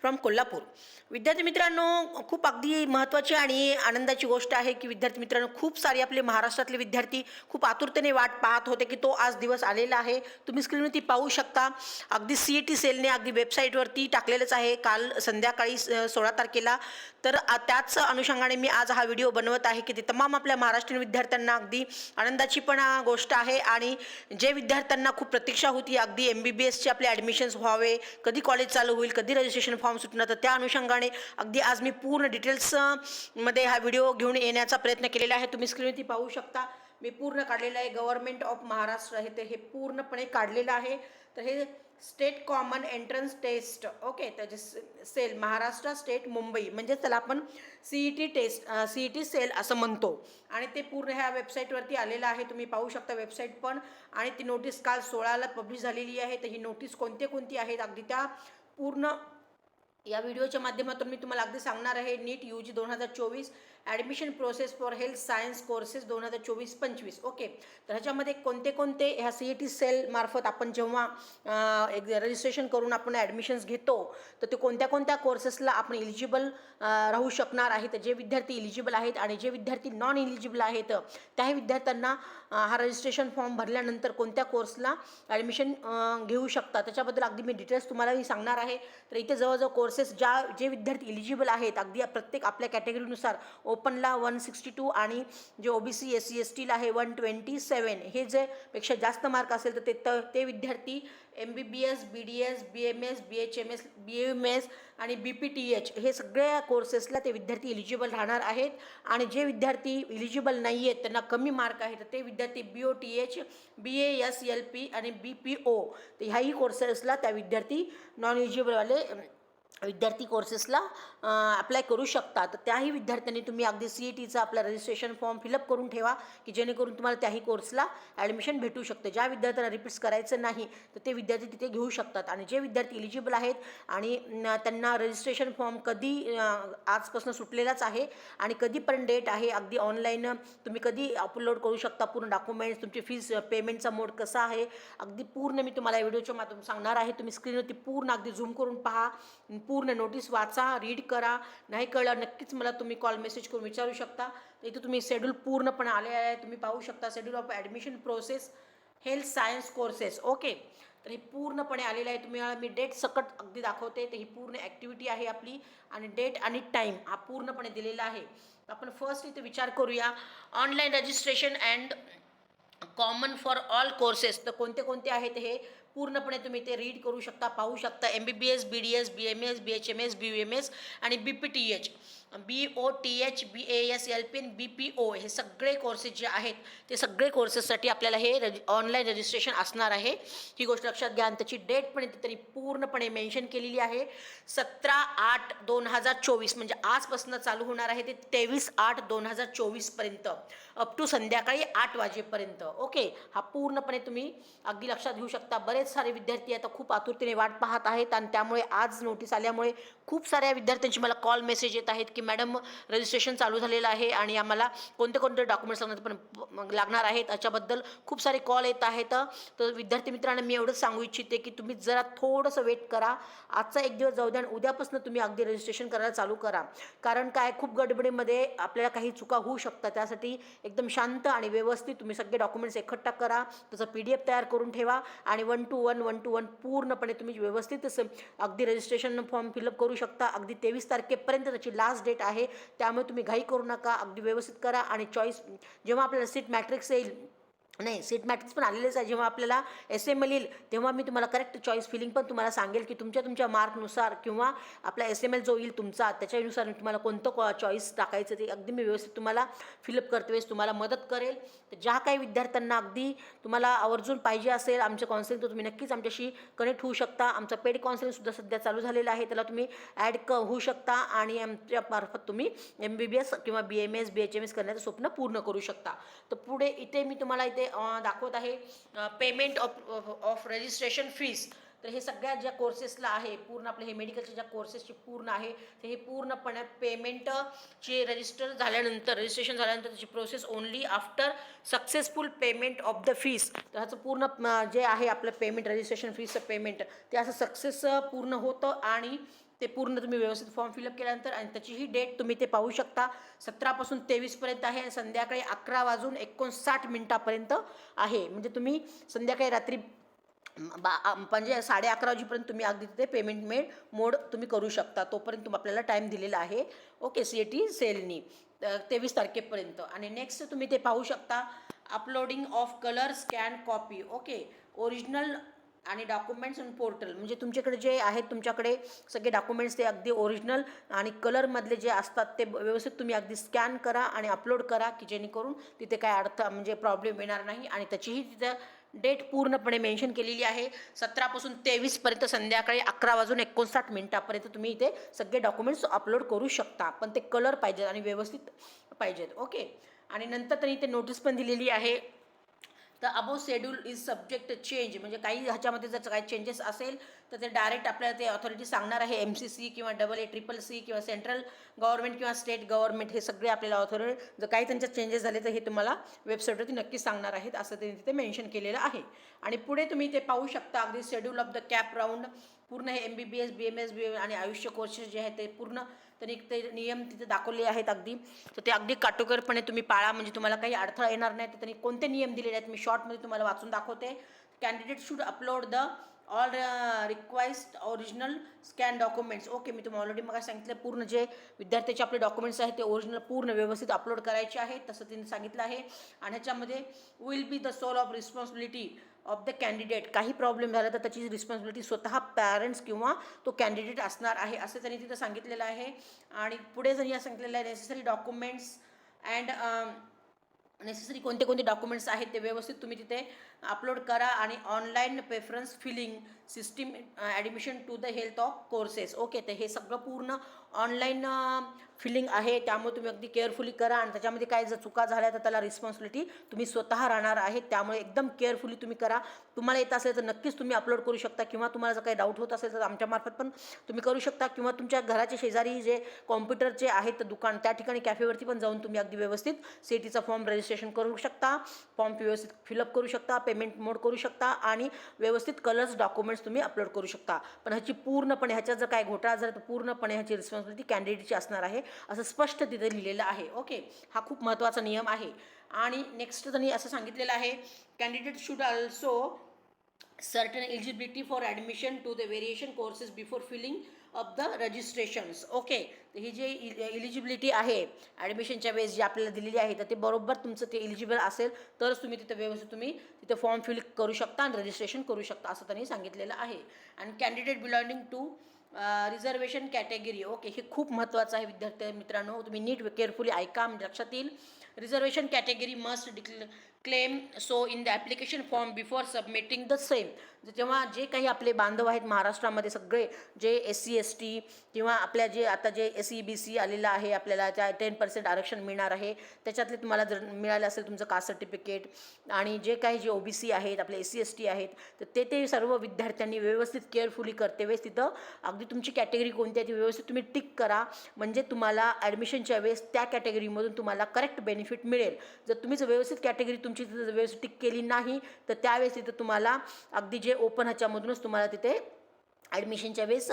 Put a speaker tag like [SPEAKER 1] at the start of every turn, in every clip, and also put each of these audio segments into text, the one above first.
[SPEAKER 1] From Kolhapur. विद्यार्थी मित्रांनो खूप अगदी महत्त्वाची आणि आनंदाची गोष्ट आहे की विद्यार्थी मित्रांनो खूप सारे आपले महाराष्ट्रातले विद्यार्थी खूप आतुरतेने वाट पाहत होते की तो आज दिवस आलेला आहे. तुम्ही स्क्रीनवरती पाहू शकता. अगदी सी ई टी सेलने अगदी वेबसाईटवरती टाकलेलंच आहे. काल संध्याकाळी स- सोळा तारखेला. तर त्याच अनुषंगाने मी आज हा व्हिडिओ बनवत आहे की ते तमाम आपल्या महाराष्ट्रीयन विद्यार्थ्यांना अगदी आनंदाची पण गोष्ट आहे. आणि जे विद्यार्थ्यांना खूप प्रतीक्षा होती अगदी एम बी बी एसचे आपले ॲडमिशन्स व्हावे कधी कॉलेज चालू होईल कधी रजिस्ट्रेशन फॉर्म सुटणार तर त्या अनुषंगाने अगदी आज मी पूर्ण डिटेल्समध्ये हा व्हिडिओ घेऊन येण्याचा प्रयत्न केलेला आहे. तुम्ही स्क्रीनवरती पाहू शकता. मी पूर्ण काढलेलं आहे. गव्हर्नमेंट ऑफ महाराष्ट्र आहे ते हे पूर्णपणे काढलेलं आहे. तर हे state common entrance test okay त्याचे सेल महाराष्ट्र स्टेट मुंबई. म्हणजे त्याला आपण C E T test C E T cell असं म्हणतो. आणि ते पूर्ण ह्या वेबसाईटवरती आलेलं आहे. तुम्ही पाहू शकता वेबसाईट पण. आणि ती नोटीस काल सोळाला पब्लिश झालेली आहे. तर ही नोटीस कोणते कोणती आहेत? अगदी त्या पूर्ण या व्हिडिओच्या माध्यमातून मी तुम्हाला अगदी सांगणार आहे नीट यू जी दोन हजार चोवीस admission process for health science courses दोन हजार चोवीस पंचवीस ओके तर ह्याच्यामध्ये कोणते कोणते ह्या सी ई टी सेल मार्फत आपण जेव्हा एक रजिस्ट्रेशन करून आपण ॲडमिशन्स घेतो तर ते कोणत्या कोणत्या कोर्सेसला आपण इलिजिबल राहू शकणार आहेत जे विद्यार्थी इलिजिबल आहेत आणि जे विद्यार्थी नॉन इलिजिबल आहेत त्याही विद्यार्थ्यांना हा रजिस्ट्रेशन फॉर्म भरल्यानंतर कोणत्या कोर्सला ॲडमिशन घेऊ शकता. त्याच्याबद्दल अगदी मी डिटेल्स तुम्हाला मी सांगणार आहे. तर इथे जवळजवळ कोर्सेस ज्या जे विद्यार्थी इलिजिबल आहेत अगदी प्रत्येक आपल्या कॅटेगरीनुसार ओ ओपनला वन सिक्स्टी टू आणि जे O B C S C S टीला आहे वन ट्वेंटी सेवन हे जे पेक्षा जास्त मार्क असेल तर ते त ते विद्यार्थी M B B S B D S B M S B H M S B M S आणि बी पी टी एच हे सगळ्या कोर्सेसला ते विद्यार्थी इलिजिबल राहणार आहेत. आणि जे विद्यार्थी इलिजिबल नाही आहेत त्यांना कमी मार्क आहेत तर ते विद्यार्थी B O T H B A S L P आणि बी पी ओ तर ह्याही कोर्सेसला त्या विद्यार्थी नॉन इलिजिबलवाले विद्यार्थी कोर्सेसला अप्लाय करू शकता. तर त्याही विद्यार्थ्यांनी तुम्ही अगदी सी ई टीचा आपला रजिस्ट्रेशन फॉर्म फिलअप करून ठेवा की जेणेकरून तुम्हाला त्याही कोर्सला ॲडमिशन भेटू शकते. ज्या विद्यार्थ्यांना रिपीट्स करायचं नाही तर ते विद्यार्थी तिथे घेऊ शकतात. आणि जे विद्यार्थी इलिजिबल आहेत आणि त्यांना रजिस्ट्रेशन फॉर्म कधी आजपासून सुटलेलाच आहे आणि कधीपर्यंत डेट आहे अगदी ऑनलाईन तुम्ही कधी अपलोड करू शकता पूर्ण डॉक्युमेंट्स तुमची फीस पेमेंटचा मोड कसा आहे अगदी पूर्ण मी तुम्हाला व्हिडिओच्या माध्यमातून सांगणार आहे. तुम्ही स्क्रीनवरती पूर्ण अगदी झूम करून पहा. पूर्ण नोटीस वाचा रीड करा. नाही कळलं नक्कीच मला तुम्ही कॉल मेसेज करून विचारू शकता. तर इथे तुम्ही शेड्यूल पूर्णपणे आले आहे. तुम्ही पाहू शकता schedule of admission process health science courses okay तर हे पूर्णपणे आलेलं आहे. तुम्ही मी डेट सकट अगदी दाखवते. तर ही पूर्ण ॲक्टिव्हिटी आहे आपली. आणि डेट आणि टाईम हा पूर्णपणे दिलेला आहे. आपण फर्स्ट इथे विचार करूया. Online registration and common for all courses तर कोणते कोणते आहेत हे? पूर्णपणे तुम्ही ते रीड करू शकता पाहू शकता. M B B S B D S B M S B H M S B M S आणि B P T H B O T H B A S L P N B P O हे सगळे courses जे आहेत ते सगळे कोर्सेससाठी आपल्याला हे रजि online registration असणार आहे. ही गोष्ट लक्षात घ्या. आणि त्याची डेट पण इथे तरी पूर्णपणे मेन्शन केलेली आहे. सतरा आठ दोन हजार चोवीस म्हणजे आजपासून चालू होणार आहे ते तेवीस आठ दोन हजार चोवीसपर्यंत अप टू संध्याकाळी आठ वाजेपर्यंत. ओके हा पूर्णपणे तुम्ही अगदी लक्षात घेऊ शकता. बरेच सारे विद्यार्थी आता खूप आतुरतेने वाट पाहत आहेत आणि त्यामुळे आज नोटीस आल्यामुळे खूप साऱ्या विद्यार्थ्यांची मला कॉल मेसेज येत आहेत की मॅडम रजिस्ट्रेशन चालू झालेलं आहे आणि आम्हाला कोणते कोणते डॉक्युमेंट्स लागणार पण लागणार आहेत. याच्याबद्दल खूप सारे कॉल येत आहेत. तर विद्यार्थी मित्रांनो मी एवढंच सांगू इच्छिते की तुम्ही जरा थोडंसं वेट करा. आजचा एक दिवस जाऊ द्या आणि उद्यापासून तुम्ही अगदी रजिस्ट्रेशन करायला चालू करा. कारण काय खूप गडबडीमध्ये आपल्याला काही चुका होऊ शकतात. त्यासाठी एकदम शांत आणि व्यवस्थित तुम्ही सगळे डॉक्युमेंट्स एकट्ठा करा. त्याचा पी डी एफ तयार करून ठेवा आणि one two one one two one पूर्णपणे तुम्ही व्यवस्थित असं अगदी रजिस्ट्रेशन फॉर्म फिलअप करू शकता. अगदी तेवीस तारखेपर्यंत त्याची लास्ट बजेट आहे त्यामुळे तुम्ही घाई करू नका. अगदी व्यवस्थित करा आणि चॉईस जेव्हा आपल्याला सीट मॅट्रिक्स येईल नाही सीट मॅट्रिक्स पण आलेलेच आहे. जेव्हा आपल्याला एस एम एल येईल तेव्हा मी तुम्हाला करेक्ट चॉईस फिलिंग पण तुम्हाला सांगेल की तुमच्या तुमच्या मार्कनुसार किंवा आपला एस एम एल जो येईल तुमचा त्याच्यानुसार मी तुम्हाला कोणतं कॉ चॉईस टाकायचं ते अगदी मी व्यवस्थित तुम्हाला फिलअप करते वेळेस तुम्हाला मदत करेल. तर ज्या काही विद्यार्थ्यांना अगदी तुम्हाला आवर्जून पाहिजे असेल आमचं काउन्सिलिंग तर तुम्ही नक्कीच आमच्याशी कनेक्ट होऊ शकता. आमचं पेड काउन्सिलिंगसुद्धा सध्या चालू झालेलं आहे. त्याला तुम्ही ॲड क होऊ शकता आणि आमच्या मार्फत तुम्ही एम बी बी एस किंवा B M S B H M S करण्याचं स्वप्न पूर्ण करू शकता. तर पुढे इथे मी तुम्हाला इथे दाखवत आहे payment of of registration fees तर हे सगळ्या ज्या कोर्सेसला आहे पूर्ण आपले हे मेडिकलचे ज्या कोर्सेसची पूर्ण आहे ते हे पूर्णपणे पेमेंटचे रजिस्टर झाल्यानंतर रजिस्ट्रेशन झाल्यानंतर त्याची process only after successful payment of the fees तर ह्याचं पूर्ण जे आहे आपलं पेमेंट रजिस्ट्रेशन फीचं पेमेंट ते असं सक्सेस पूर्ण होतं आणि ते पूर्ण तुम्ही व्यवस्थित फॉर्म फिलअप केल्यानंतर आणि त्याचीही डेट तुम्ही ते पाहू शकता. सतरापासून तेवीसपर्यंत आहे आणि संध्याकाळी अकरा वाजून एकोणसाठ मिनिटापर्यंत आहे. म्हणजे तुम्ही संध्याकाळी रात्री बा म्हणजे साडे अकरा वाजेपर्यंत तुम्ही अगदी तिथे पेमेंट मेड मोड तुम्ही करू शकता. तोपर्यंत तुम आपल्याला टाईम दिलेला आहे. ओके सी ए टी सेलनी. तेवीस तारखेपर्यंत. आणि नेक्स्ट तुम्ही ते पाहू शकता. Uploading of colour scan copy okay original आणि डॉक्युमेंट्स अँड पोर्टल म्हणजे तुमच्याकडे जे आहेत तुमच्याकडे सगळे डॉक्युमेंट्स ते अगदी ओरिजिनल आणि कलरमधले जे असतात ते व्यवस्थित तुम्ही अगदी स्कॅन करा आणि अपलोड करा की जेणेकरून तिथे काय अर्थ म्हणजे प्रॉब्लेम येणार नाही. आणि त्याचीही तिथं डेट पूर्णपणे मेन्शन केलेली आहे. सतरापासून तेवीसपर्यंत संध्याकाळी अकरा वाजून एकोणसाठ मिनिटापर्यंत तुम्ही इथे सगळे डॉक्युमेंट्स अपलोड करू शकता. पण ते कलर पाहिजेत आणि व्यवस्थित पाहिजेत. ओके आणि नंतर त्यांनी इथे नोटीस पण दिलेली आहे. तर above schedule is subject change म्हणजे काही ह्याच्यामध्ये जर काही चेंजेस असेल तर ते डायरेक्ट आपल्याला ते ऑथॉरिटी सांगणार आहे एम सी सी किंवा डबल ए ट्रिपल सी किंवा सेंट्रल गव्हर्नमेंट किंवा स्टेट गव्हर्नमेंट हे सगळे आपल्याला ऑथॉरिटी जर काही त्यांच्यात चेंजेस झाले तर हे तुम्हाला वेबसाईटवरती नक्की सांगणार आहेत असं त्यांनी तिथे मेन्शन केलेलं आहे. आणि पुढे तुम्ही ते पाहू शकता अगदी schedule of the CAP round पूर्ण हे M B B S B M S B आणि आयुष्य कोर्सेस जे आहेत ते पूर्ण त्यांनी ते नियम तिथे दाखवले आहेत अगदी. तर ते अगदी काटोकरपणे तुम्ही पाळा म्हणजे तुम्हाला काही अडथळा येणार नाही तर त्यांनी कोणते नियम दिलेले आहेत मी शॉर्टमध्ये तुम्हाला वाचून दाखवते. Candidate should upload the all request original scan documents okay मी तुम्हाला ऑलरेडी मला सांगितलं पूर्ण जे विद्यार्थ्याचे आपले डॉक्युमेंट्स आहेत ते ओरिजिनल पूर्ण व्यवस्थित अपलोड करायचे आहे तसं त्यांनी सांगितलं आहे. आणि ह्याच्यामध्ये will be the sole of responsibility of the candidate काही प्रॉब्लेम झाला तर त्याची रिस्पॉन्सिबिलिटी स्वतः पॅरेंट्स किंवा तो कॅन्डिडेट असणार आहे असं त्यांनी तिथं सांगितलेलं आहे. आणि पुढे जरी या सांगितलेलं आहे नेसेसरी डॉक्युमेंट्स अँड नेसेसरी कोणते कोणते डॉक्युमेंट्स आहेत ते व्यवस्थित तुम्ही तिथे अपलोड करा आणि online preference filling system admission to the health of courses okay तर हे सगळं पूर्ण ऑनलाईन फिलिंग आहे त्यामुळे तुम्ही अगदी केअरफुली करा आणि त्याच्यामध्ये काय जर चुका झाल्या तर त्याला रिस्पॉन्सिबिलिटी तुम्ही स्वतः राहणार आहे. त्यामुळे एकदम केअरफुली तुम्ही करा. तुम्हाला येत असेल तर नक्कीच तुम्ही अपलोड करू शकता किंवा तुम्हाला जर काही डाऊट होत असेल तर आमच्यामार्फत पण तुम्ही करू शकता किंवा तुमच्या घराच्या शेजारी जे कॉम्प्युटरचे आहेत दुकान त्या ठिकाणी कॅफेवरती पण जाऊन तुम्ही अगदी व्यवस्थित सीटीचा फॉर्म रजिस्ट्रेशन करू शकता. फॉर्म व्यवस्थित फिलअप करू शकता पेमेंट मोड करू शकता आणि व्यवस्थित कलर्स डॉक्युमेंट्स तुम्ही अपलोड करू शकता. पण ह्याची पूर्णपणे ह्याच्यात जर काय घोटाळा झाला तर पूर्णपणे ह्याची रिस्पॉन्स संस्कृती कॅन्डिडेटची असणार आहे असं स्पष्ट तिथे लिहिलेलं आहे. ओके? हा खूप महत्त्वाचा नियम आहे. आणि नेक्स्ट त्यांनी असं सांगितलेलं आहे candidate should also certain eligibility for admission to the variation courses before filling of the registrations okay? तर ही जे इलिजिबिलिटी आहे ॲडमिशनच्या वेळेस जी आपल्याला दिलेली आहे तर ते बरोबर तुमचं ते इलिजिबल असेल तरच तुम्ही तिथं व्यवस्थित तुम्ही तिथे फॉर्म फिल करू शकता आणि रजिस्ट्रेशन करू शकता असं त्यांनी सांगितलेलं आहे. आणि candidate belonging to reservation category okay हे खूप महत्त्वाचं आहे विद्यार्थी मित्रांनो. तुम्ही नीट केअरफुली ऐका म्हणजे लक्षात येईल. Reservation category must डिक्ल claim so in the application form before submitting the same जेव्हा जे काही आपले बांधव आहेत महाराष्ट्रामध्ये सगळे जे एस सी एस टी किंवा आपल्या जे आता जे एस सी बी सी आलेलं आहे आपल्याला त्या टेन पर्सेंट आरक्षण मिळणार आहे त्याच्यातले तुम्हाला जर मिळालं असेल तुमचं कास्ट सर्टिफिकेट आणि जे काही जे ओ बी सी आहेत आपले एस सी एस टी आहेत तर ते ते सर्व विद्यार्थ्यांनी व्यवस्थित केअरफुली करते. वेळेस तिथं अगदी तुमची कॅटेगरी कोणती आहे ती व्यवस्थित तुम्ही टिक करा. म्हणजे तुम्हाला ॲडमिशनच्या वेळेस त्या कॅटेगरीमधून तुम्हाला करेक्ट बेनिफिट मिळेल. जर तुम्ही जर व्यवस्थित कॅटेगरी तुमची तुमची जर व्यवस्थित केली नाही तर त्यावेळेस तिथं तुम्हाला अगदी जे ओपन ह्याच्यामधूनच तुम्हाला तिथे ॲडमिशनच्या वेळेस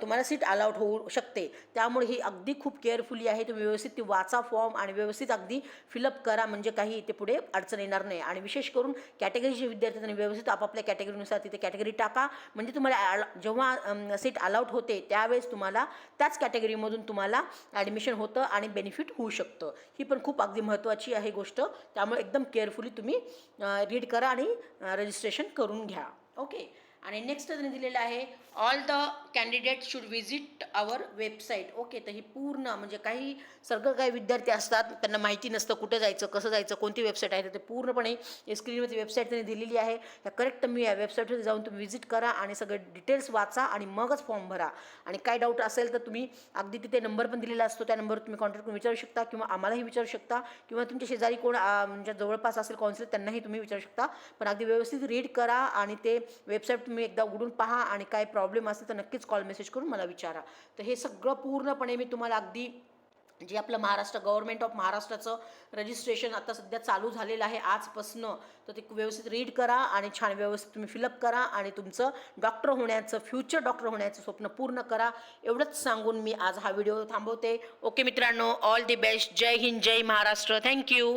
[SPEAKER 1] तुम्हाला सीट अलाउट होऊ शकते. त्यामुळे ही अगदी खूप केअरफुली आहे. तुम्ही व्यवस्थित ती वाचा फॉर्म आणि व्यवस्थित अगदी फिलअप करा. म्हणजे काही इथे पुढे अडचण येणार नाही. आणि विशेष करून कॅटेगरीचे विद्यार्थी त्यांनी व्यवस्थित आपापल्या कॅटेगरीनुसार तिथे कॅटेगरी टाका. म्हणजे तुम्हाला जेव्हा सीट अलाउट होते त्यावेळेस तुम्हाला त्याच कॅटेगरीमधून तुम्हाला ॲडमिशन होतं आणि बेनिफिट होऊ शकतं. ही पण खूप अगदी महत्त्वाची आहे गोष्ट. त्यामुळे एकदम केअरफुली तुम्ही रीड करा आणि रजिस्ट्रेशन करून घ्या. ओके आणि नेक्स्ट त्यांनी दिलेलं आहे all the candidate should visit our website okay तर ही पूर्ण म्हणजे काही सगळं काही विद्यार्थी असतात त्यांना माहिती नसतं कुठं जायचं कसं जायचं कोणती वेबसाईट आहे तर ते पूर्णपणे स्क्रीनवरती वेबसाईट त्यांनी दिलेली आहे. ह्या करेक्ट तुम्ही या वेबसाईटवर जाऊन तुम्ही व्हिजिट करा आणि सगळे डिटेल्स वाचा आणि मगच फॉर्म भरा. आणि काय डाऊट असेल तर तुम्ही अगदी तिथे नंबर पण दिलेला असतो त्या नंबरवर तुम्ही कॉन्टॅक्ट करून विचारू शकता किंवा आम्हालाही विचारू शकता किंवा तुमच्या शेजारी कोण म्हणजे जवळपास असेल कॉन्सलर त्यांनाही तुम्ही विचारू शकता. पण अगदी व्यवस्थित रीड करा आणि ते वेबसाईट तुम्ही एकदा उघडून पहा आणि काय प्रॉब्लेम असेल तर नक्कीच कॉल मेसेज करून मला विचारा. तर हे सगळं पूर्णपणे मी तुम्हाला अगदी जे आपलं महाराष्ट्र गव्हर्नमेंट ऑफ महाराष्ट्राचं रजिस्ट्रेशन आता सध्या चालू झालेलं आहे आजपासनं तर ते व्यवस्थित रीड करा आणि छान व्यवस्थित तुम्ही फिलअप करा आणि तुमचं डॉक्टर होण्याचं फ्युचर डॉक्टर होण्याचं स्वप्न पूर्ण करा. एवढंच सांगून मी आज हा व्हिडिओ थांबवते. ओके मित्रांनो all the best Jai Hind Jai Maharashtra. Thank you